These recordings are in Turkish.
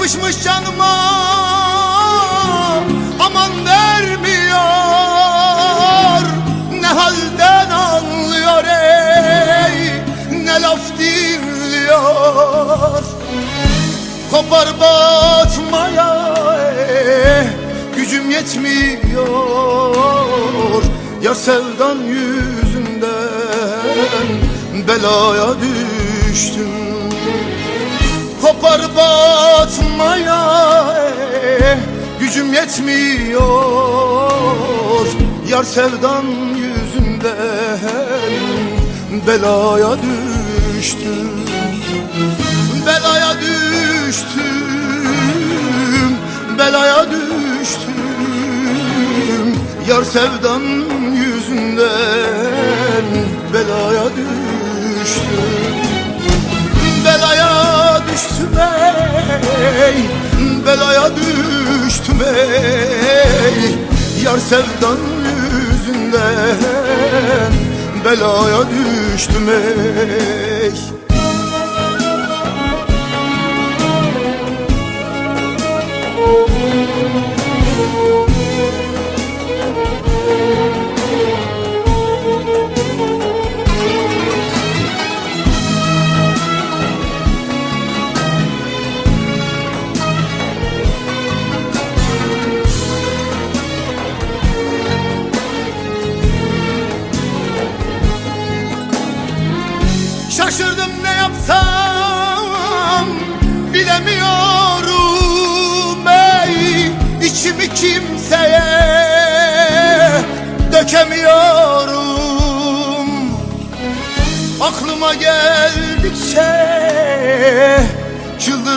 Yapışmış canıma aman vermiyor. Ne halden anlıyor ey ne laf dinliyor. Kopar batmaya gücüm yetmiyor. Ya sevdan yüzünden belaya düştüm Kopar batmaya gücüm yetmiyor. Yar sevdan yüzünden belaya düştüm Belaya düştüm Belaya düştüm. Yar sevdan yüzünden Belaya düştüm ey Belaya düştüm ey. Yar sevdan yüzünden Belaya düştüm ey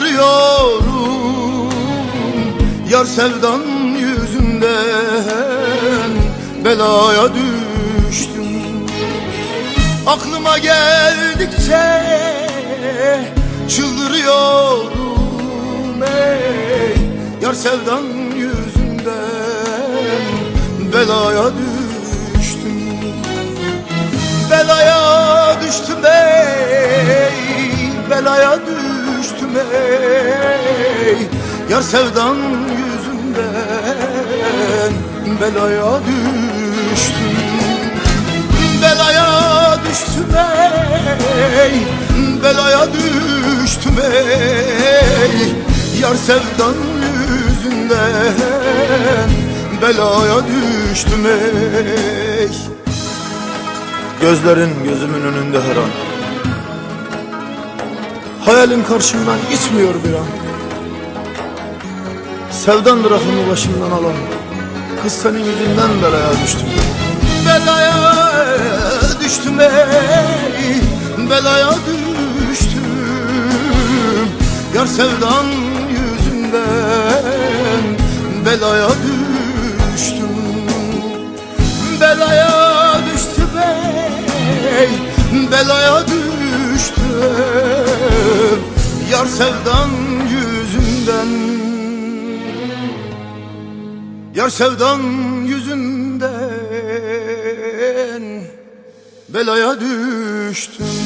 çıldırıyorum Yar sevdan yüzünden belaya düştüm. Aklıma geldikçe çıldırıyorum ey Yar sevdan yüzünden belaya düştüm. Belaya düştüm ey Belaya düştüm ey Yar sevdan yüzünden belaya düştüm belaya düştüm ey Belaya düştüm ey Yar sevdan yüzünden Belaya düştüm ey Gözlerin gözümün önünde her an Hayalin karşımdan gitmiyor bir an. Sevdandır aklımı başımdan alan Kız senin yüzünden belaya düştüm. Belaya düştüm ey Belaya düştüm. Yar sevdan yüzünden Belaya düştüm. Belaya düştüm ey Belaya düştüm Yar sevdan yüzünden. Yar sevdan yüzünden belaya düştüm